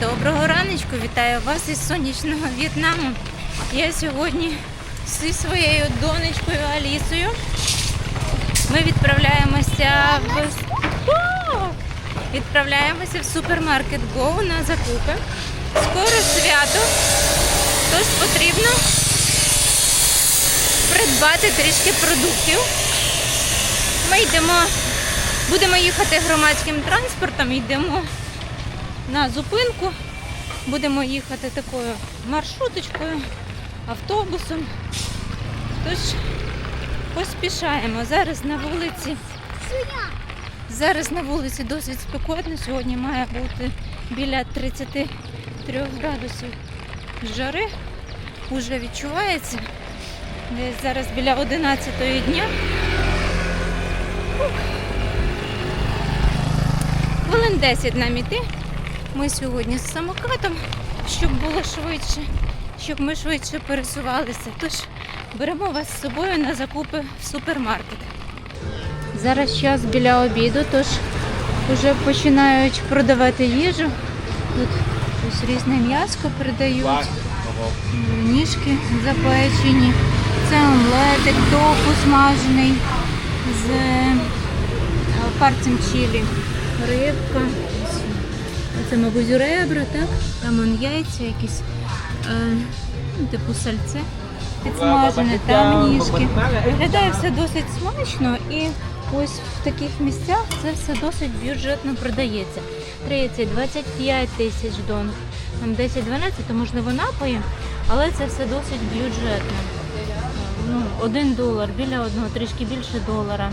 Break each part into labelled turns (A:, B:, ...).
A: Доброго раночку! Вітаю вас із сонячного В'єтнаму. Я сьогодні зі своєю донечкою Алісою. Ми відправляємося в О! відправляємося в супермаркет Go на закупи. Скоро свято, тож потрібно придбати трішки продуктів. Ми йдемо, будемо їхати громадським транспортом, йдемо на зупинку. Будемо їхати такою маршруточкою, автобусом. Тож поспішаємо. Зараз на вулиці. Зараз на вулиці досить спекотно. Сьогодні має бути біля 33 градусів жари. Уже відчувається. Десь зараз біля 11 дня. Хвилин 10 нам іти. Ми сьогодні з самокатом, щоб було швидше, щоб ми швидше пересувалися. Тож беремо вас з собою на закупи в супермаркет. Зараз час біля обіду, тож вже починають продавати їжу. Тут ось різне м'яско продають, ніжки запечені. Це омлетик, тофу смажений з е, парцем чилі, рибка. Це, мабуть, ребра, так? Там он яйця якісь, е, ну, типу сальце підсмажене, там ніжки. Виглядає все досить смачно і ось в таких місцях це все досить бюджетно продається. 30-25 тисяч дон, там 10-12, то можливо напої, але це все досить бюджетно. Ну, один долар, біля одного, трішки більше долара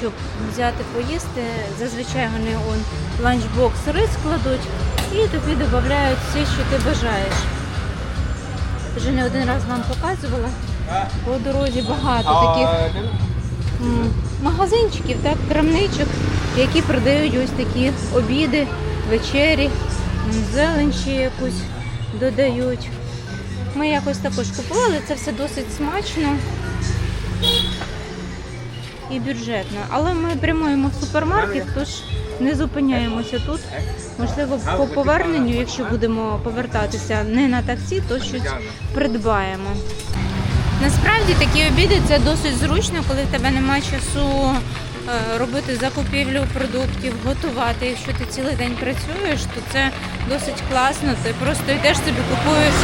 A: щоб взяти поїсти. Зазвичай вони он ланчбокс рис кладуть і тобі додають все, що ти бажаєш. Вже не один раз вам показувала. По дорозі багато таких магазинчиків, так, крамничок, які продають ось такі обіди, вечері, ще якусь додають. Ми якось також купували, це все досить смачно і бюджетно. Але ми прямуємо в супермаркет, тож не зупиняємося тут. Можливо, по поверненню, якщо будемо повертатися не на таксі, то щось придбаємо. Насправді такі обіди це досить зручно, коли в тебе немає часу е, робити закупівлю продуктів, готувати. Якщо ти цілий день працюєш, то це досить класно. Ти просто йдеш собі, купуєш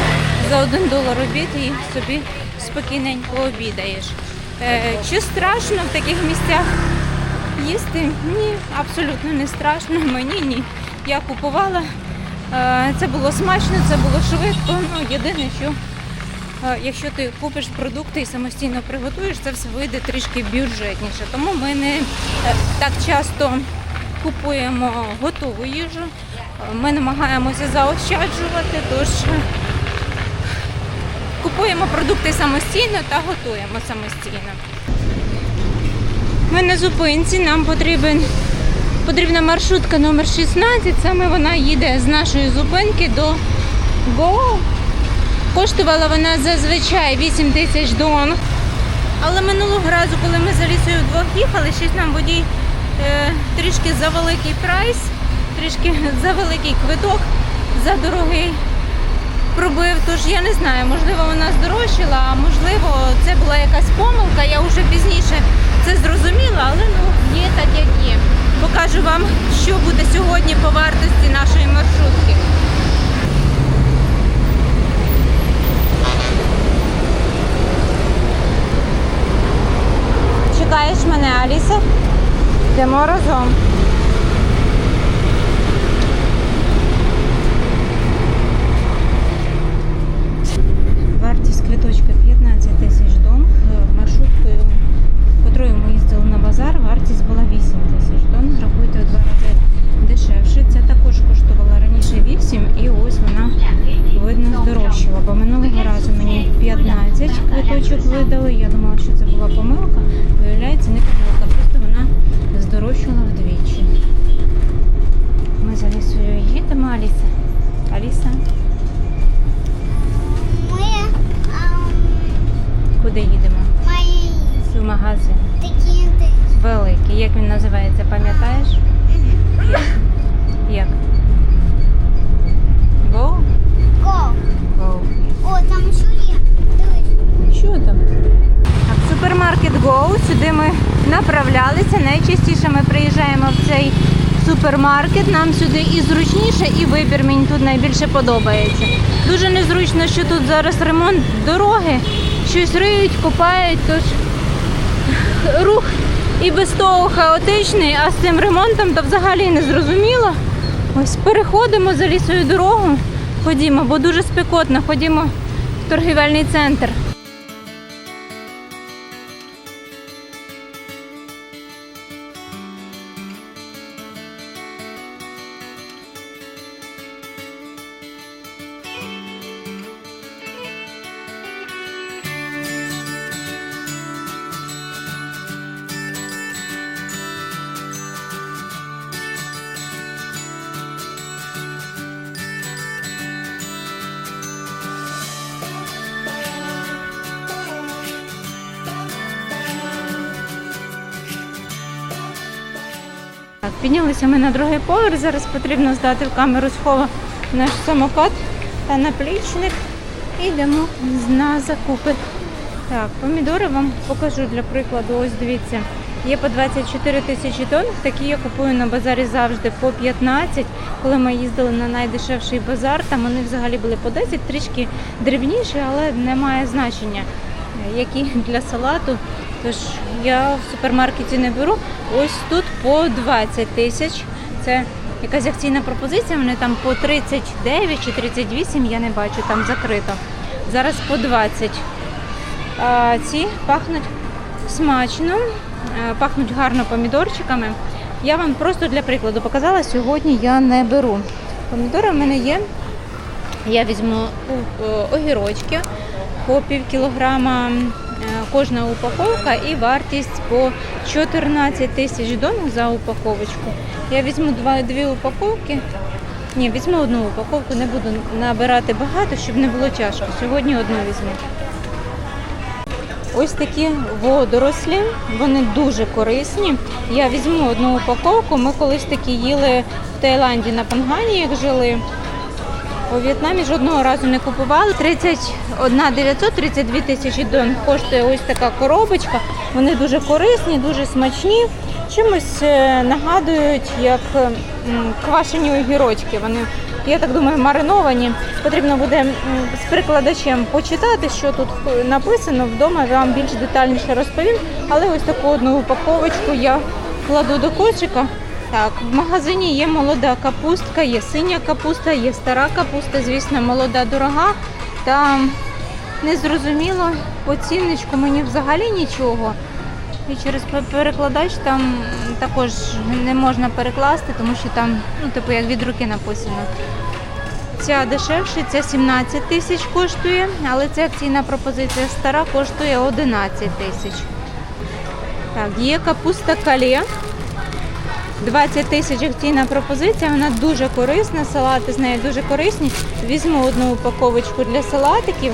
A: за один долар обід і собі спокійненько обідаєш. Е, Чи страшно в таких місцях їсти? Ні, абсолютно не страшно. Мені ні. Я купувала. Е, Це було смачно, це було швидко. Ну, єдине, що е, якщо ти купиш продукти і самостійно приготуєш, це все вийде трішки бюджетніше. Тому ми не так часто купуємо готову їжу. Ми намагаємося заощаджувати, тож купуємо продукти самостійно та готуємо самостійно. Ми на зупинці, нам потрібен, потрібна маршрутка номер 16, саме вона їде з нашої зупинки до Го. Коштувала вона зазвичай 8 тисяч дон. Але минулого разу, коли ми за лісою вдвох їхали, щось нам водій е, трішки за великий прайс, трішки за великий квиток, за дорогий пробив. Тож я не знаю, можливо, вона здорожчала, а можливо, це була якась помилка. Я вже пізніше це зрозуміла, але ну є так, як є. Покажу вам, що буде сьогодні по вартості нашої маршрутки. Чекаєш мене, Аліса? Йдемо разом. 14 квиточок видали. Я думала, що це була помилка. Виявляється, не помилка, просто вона здорожчала вдвічі. Ми за Алісою їдемо, Аліса. Аліса.
B: Ми
A: куди їдемо? В магазин. Великий. Як він називається, пам'ятаєш? Направлялися. Найчастіше ми приїжджаємо в цей супермаркет. Нам сюди і зручніше, і вибір мені тут найбільше подобається. Дуже незручно, що тут зараз ремонт дороги, щось риють, копають. Тож рух і без того хаотичний, а з цим ремонтом то взагалі не зрозуміло. Ось переходимо за лісою дорогу. Ходімо, бо дуже спекотно. Ходімо в торгівельний центр. Піднялися ми на другий поверх. Зараз потрібно здати в камеру схову наш самокат та наплічник. І йдемо на закупи. Так, помідори вам покажу для прикладу. Ось дивіться. Є по 24 тисячі тонн. Такі я купую на базарі завжди по 15. Коли ми їздили на найдешевший базар, там вони взагалі були по 10, трішки дрібніші, але не має значення, які для салату. Тож я в супермаркеті не беру. Ось тут по 20 тисяч. Це якась акційна пропозиція. Вони там по 39 чи 38, я не бачу, там закрито. Зараз по 20. А ці пахнуть смачно, е, пахнуть гарно помідорчиками. Я вам просто для прикладу показала, сьогодні я не беру. Помідори в мене є. Я візьму е, огірочки по пів кілограма кожна упаковка і вартість по 14 тисяч дон за упаковочку. Я візьму два, дві упаковки. Ні, візьму одну упаковку, не буду набирати багато, щоб не було тяжко. Сьогодні одну візьму. Ось такі водорослі, вони дуже корисні. Я візьму одну упаковку. Ми колись такі їли в Таїланді на Пангані, як жили. У В'єтнамі жодного разу не купували. 31 900, 32 тисячі дон коштує ось така коробочка. Вони дуже корисні, дуже смачні. Чимось е, нагадують як квашені огірочки. Вони, я так думаю, мариновані. Потрібно буде з перекладачем почитати, що тут е, написано. Вдома я вам більш детальніше розповім. Але ось таку одну упаковочку я кладу до кошика. Так, в магазині є молода капустка, є синя капуста, є стара капуста, звісно, молода дорога. Та незрозуміло по цінничку мені взагалі нічого. І через перекладач там також не можна перекласти, тому що там, ну, типу, як від руки написано. Ця дешевше, ця 17 тисяч коштує, але ця акційна пропозиція стара коштує 11 тисяч. Так, є капуста калє. 20 тисяч акційна пропозиція, вона дуже корисна, салати з нею дуже корисні. Візьму одну упаковочку для салатиків.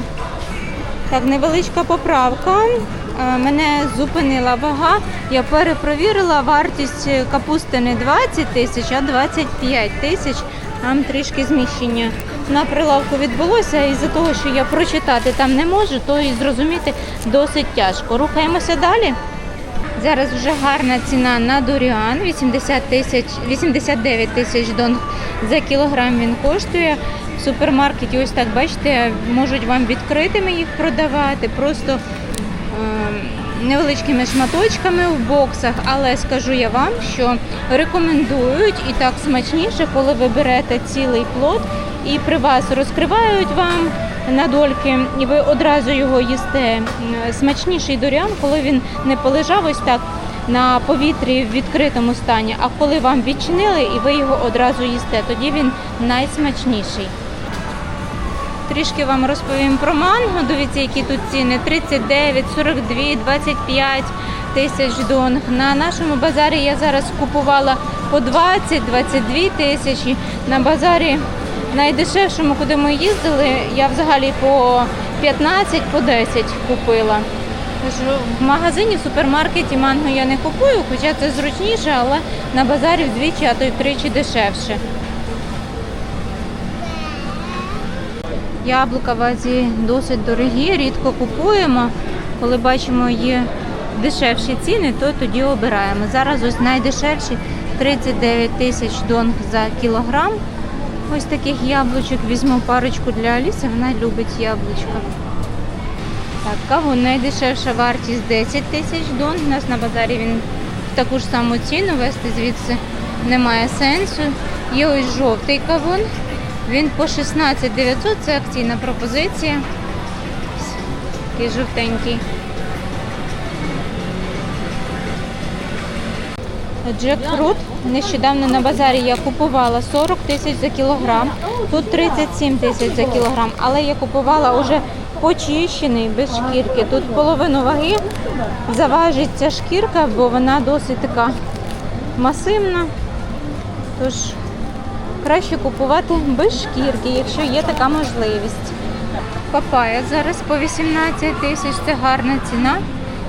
A: Так, невеличка поправка. Е, Мене зупинила вага. Я перепровірила вартість капусти не 20 тисяч, а 25 тисяч. Там трішки зміщення на прилавку відбулося. І за того, що я прочитати там не можу, то і зрозуміти досить тяжко. Рухаємося далі. Зараз вже гарна ціна на дуріан 80 тисяч 89 тисяч дон за кілограм він коштує. В супермаркеті ось так бачите, можуть вам відкритими їх продавати, просто е, невеличкими шматочками в боксах. Але скажу я вам, що рекомендують і так смачніше, коли ви берете цілий плод і при вас розкривають вам на дольки, і ви одразу його їсте. Смачніший дуріан, коли він не полежав ось так на повітрі в відкритому стані, а коли вам відчинили і ви його одразу їсте, тоді він найсмачніший. Трішки вам розповім про манго. Дивіться, які тут ціни: 39, 42, 25 тисяч донг. На нашому базарі я зараз купувала по 20-22 тисячі. На базарі найдешевшому, куди ми їздили, я взагалі по 15 по 10 купила. В магазині, в супермаркеті манго я не купую, хоча це зручніше, але на базарі вдвічі, а то й втричі дешевше. Яблука в Азії досить дорогі, рідко купуємо. Коли бачимо, є дешевші ціни, то тоді обираємо. Зараз ось найдешевші 39 тисяч донг за кілограм. Ось таких яблучок візьму парочку для Аліси, вона любить яблучка. Так, кавун найдешевша вартість 10 тисяч дон. У нас на базарі він в таку ж саму ціну вести звідси немає сенсу. Є ось жовтий кавун. Він по 16 900, це акційна пропозиція. Такий жовтенький. Джекфрут. Нещодавно на базарі я купувала 40 тисяч за кілограм. Тут 37 тисяч за кілограм. Але я купувала вже почищений без шкірки. Тут половину ваги заважить ця шкірка, бо вона досить така масивна. Тож краще купувати без шкірки, якщо є така можливість. Папая зараз по 18 тисяч, це гарна ціна.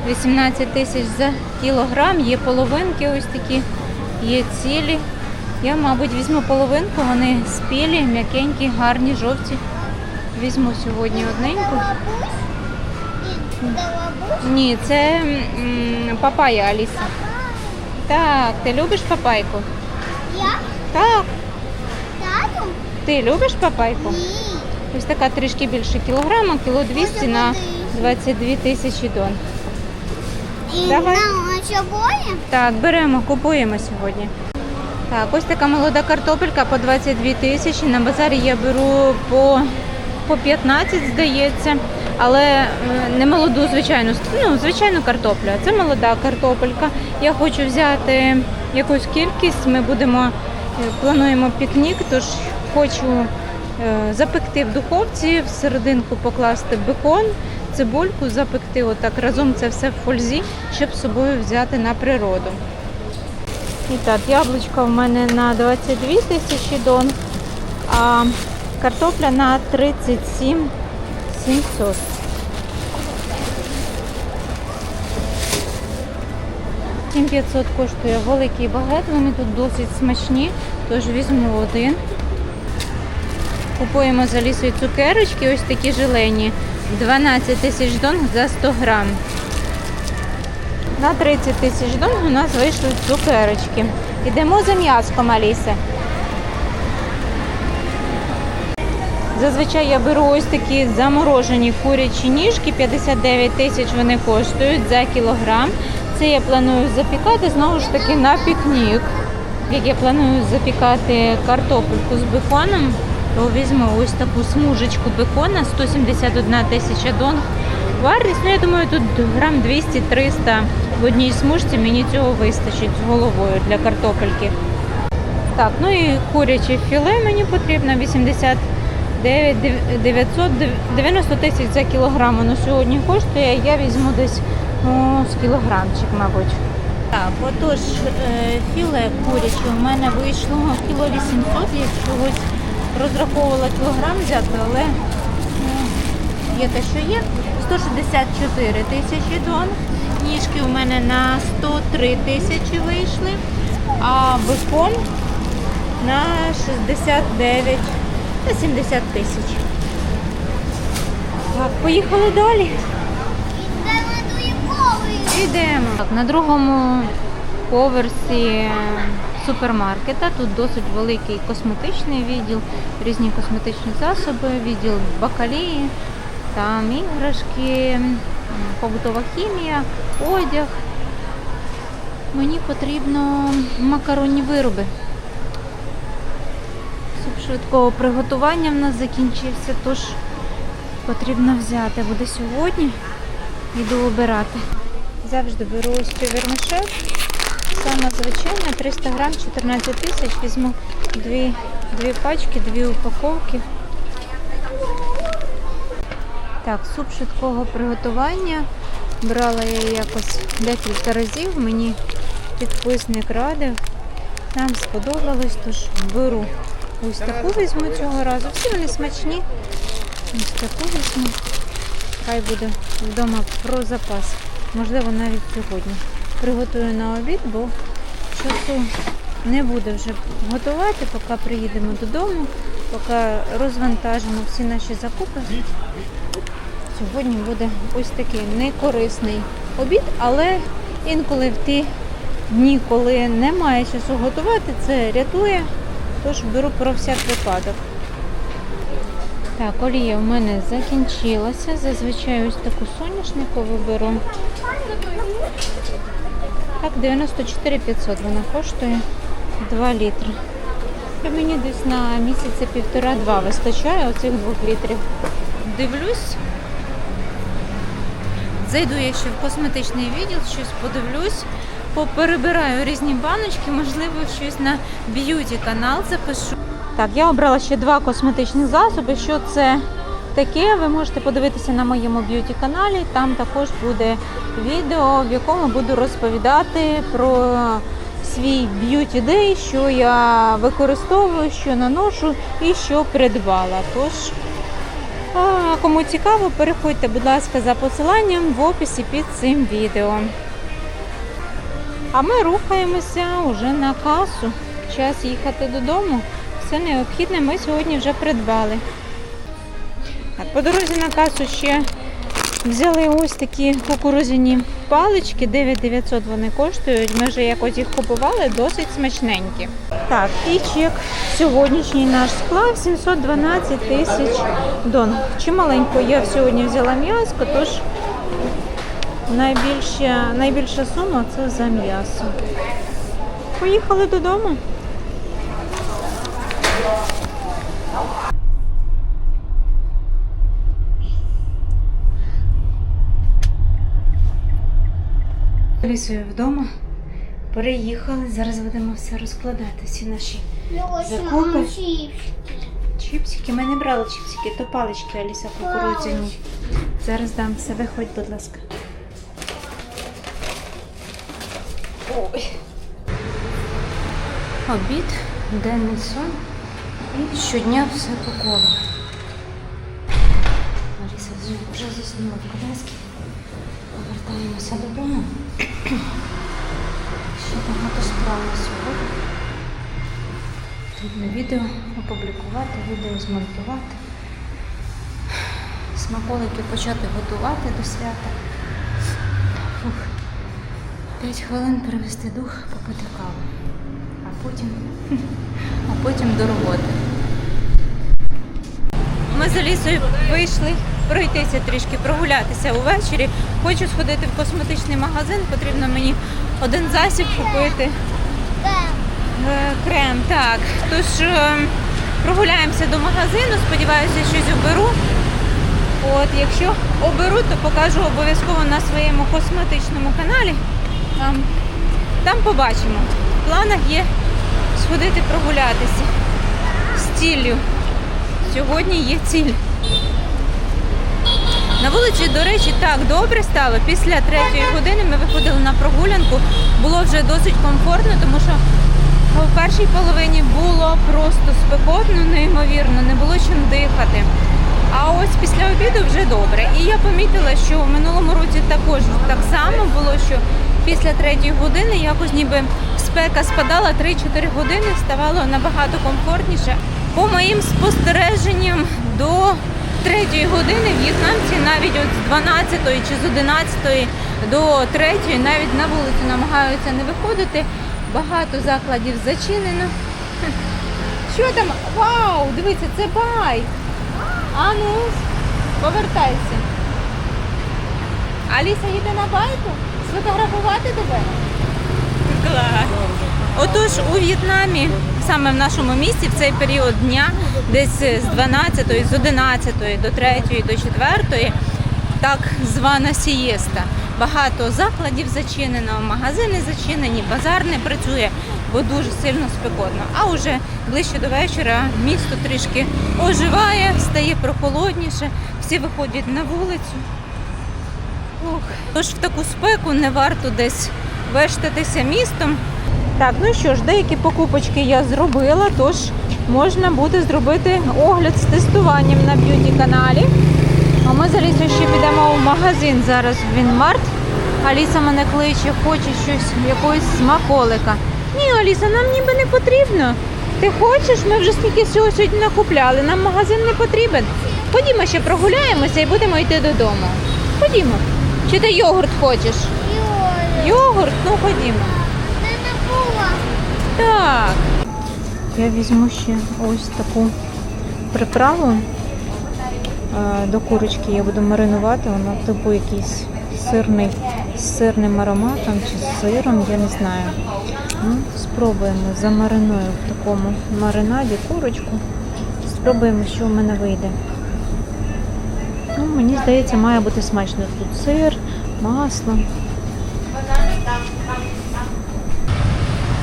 A: 18 тисяч за кілограм, є половинки ось такі, є цілі. Я, мабуть, візьму половинку, вони спілі, м'якенькі, гарні, жовті. Візьму сьогодні одненьку. Ні, це м, папая Аліса. Так, ти любиш папайку?
B: Я?
A: Так,
B: Тату?
A: ти любиш папайку?
B: Ні.
A: Ось така трішки більше кілограма, кіло 200 на 22 тисячі дон.
B: І
A: Давай.
B: на обоє?
A: Так, беремо, купуємо сьогодні. Так, ось така молода картопелька по 22 тисячі. На базарі я беру по, по 15, здається. Але не молоду, звичайну, ну, звичайну картоплю. а Це молода картопелька. Я хочу взяти якусь кількість. Ми будемо, е, плануємо пікнік, тож хочу е, запекти в духовці, в серединку покласти бекон, цибульку, запекти отак разом це все в фользі, щоб з собою взяти на природу. І так, яблучко в мене на 22 тисячі дон, а картопля на 37 700. Сім 500 коштує великий багет, вони тут досить смачні, тож візьму один. Купуємо за лісою цукерочки, ось такі желені. 12 тисяч донг за 100 грам. На 30 тисяч донг у нас вийшли цукерочки. Йдемо за м'язком, Аліса. Зазвичай я беру ось такі заморожені курячі ніжки, 59 тисяч вони коштують за кілограм. Це я планую запікати знову ж таки на пікнік. Як я планую запікати картопельку з беконом, то візьму ось таку смужечку бекона, 171 тисяча донг. Вартість, ну я думаю, тут грам 200-300 в одній смужці мені цього вистачить з головою для картопельки. Так, ну і куряче філе мені потрібно 89 990 тисяч за кілограм воно сьогодні коштує. Я візьму десь ну, з кілограмчик, мабуть. Так, отож, е, філе куряче у мене вийшло кіло 800, я чогось розраховувала кілограм взяти, але ну, є те, що є. 164 тисячі тонн. Ніжки у мене на 103 тисячі вийшли, а бекон на 69 на 70 тисяч. Так, поїхали далі.
B: Йдемо до?
A: Йдемо. На другому поверсі супермаркета. Тут досить великий косметичний відділ, різні косметичні засоби, відділ бакалії, там іграшки, побутова хімія, одяг. Мені потрібно макаронні вироби. Суп швидкого приготування в нас закінчився, тож потрібно взяти буде сьогодні. Йду обирати. Завжди беру ось цю вермишель. Саме звичайна, 300 грам, 14 тисяч. Візьму дві, дві пачки, дві упаковки. Так, суп швидкого приготування. Брала я якось декілька разів. Мені підписник радив. Нам сподобалось, тож беру ось таку візьму цього разу. Всі вони смачні. Ось таку візьму. Хай буде вдома про запас. Можливо, навіть сьогодні. Приготую на обід, бо часу не буде вже готувати, поки приїдемо додому, поки розвантажимо всі наші закупи. Сьогодні буде ось такий некорисний обід, але інколи в ті дні, коли немає часу готувати, це рятує. Тож беру про всяк випадок. Так, олія в мене закінчилася. Зазвичай ось таку соняшникову беру. Так, 94 500 вона коштує 2 літри. І мені десь на місяця півтора-два вистачає оцих двох літрів. Дивлюсь. Зайду я ще в косметичний відділ, щось подивлюсь, поперебираю різні баночки, можливо, щось на б'юті канал запишу. Так, я обрала ще два косметичних засоби. Що це таке? Ви можете подивитися на моєму б'юті каналі. Там також буде відео, в якому буду розповідати про свій б'юті дей, що я використовую, що наношу і що придбала. Тож, кому цікаво, переходьте, будь ласка, за посиланням в описі під цим відео. А ми рухаємося вже на касу. Час їхати додому. Все необхідне ми сьогодні вже придбали. По дорозі на касу ще взяли ось такі кукурузяні палички, 9900 вони коштують. Ми вже якось їх купували, досить смачненькі. Так, і чек сьогоднішній наш склав 712 тисяч дон. Чималенько я сьогодні взяла м'яско, тож найбільша, найбільша сума це за м'ясо. Поїхали додому. Лісою вдома. Переїхали. Зараз будемо все розкладати. Всі наші Закупи. чіпсики. Ми не брали чіпсики, то палички Аліса кукурудзяні. Зараз дам все. Виходь, будь ласка. Ой. Обід, денний сон. І щодня все по колу. Аліса вже- вже заснула в коляскі. Повертаємося додому. Ще багато справ на сьогодні. Потрібно відео опублікувати, відео змонтувати. Смаколики почати готувати до свята. Фух. П'ять хвилин привести дух, попити каву. А потім, а потім до роботи. Ми з Алісою вийшли пройтися трішки, прогулятися увечері. Хочу сходити в косметичний магазин, потрібно мені один засіб купити. Е, Крем, так. Тож е, прогуляємося до магазину, сподіваюся, щось оберу. От, якщо оберу, то покажу обов'язково на своєму косметичному каналі. Там, там побачимо. В планах є сходити прогулятися з ціллю. Сьогодні є ціль. На вулиці, до речі, так добре стало. Після третьої години ми виходили на прогулянку. Було вже досить комфортно, тому що в першій половині було просто спекотно, неймовірно, не було чим дихати. А ось після обіду вже добре. І я помітила, що в минулому році також так само було, що після третьої години якось ніби спека спадала 3-4 години, ставало набагато комфортніше. По моїм спостереженням, до третьої години в'єтнамці навіть от з 12 чи з 11 до 3 навіть на вулицю намагаються не виходити. Багато закладів зачинено. Що там? Вау! Дивіться, це байк. А ну, повертайся. Аліса їде на байку? Сфотографувати тебе? Клас. Отож, у В'єтнамі, саме в нашому місті, в цей період дня, десь з 12, з 11 до 3, до 4, так звана сієста. Багато закладів зачинено, магазини зачинені, базар не працює, бо дуже сильно спекотно. А вже ближче до вечора місто трішки оживає, стає прохолодніше, всі виходять на вулицю. Ох. Тож в таку спеку не варто десь вештатися містом. Так, ну що ж, деякі покупочки я зробила, тож можна буде зробити огляд з тестуванням на б'юті каналі. А ми з Алісою ще підемо в магазин зараз в Вінмарт. Аліса мене кличе, хоче щось, якогось смаколика. Ні, Аліса, нам ніби не потрібно. Ти хочеш? Ми вже стільки всього сьогодні накупляли. Нам магазин не потрібен. Ходімо ще прогуляємося і будемо йти додому. Ходімо. Чи ти йогурт хочеш? Йогурт? Ну ходімо. Так. Я візьму ще ось таку приправу е, до курочки. Я буду маринувати. Вона типу якийсь сирний з сирним ароматом чи з сиром, я не знаю. Ну, спробуємо, замариную в такому маринаді курочку. Спробуємо, що в мене вийде. Ну, мені здається, має бути смачно. Тут сир, масло.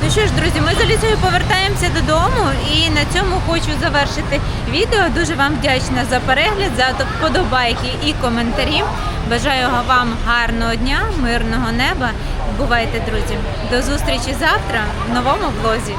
A: Ну що ж, друзі, ми з Алісою повертаємося додому і на цьому хочу завершити відео. Дуже вам вдячна за перегляд, за вподобайки і коментарі. Бажаю вам гарного дня, мирного неба. Бувайте, друзі. До зустрічі завтра в новому влозі.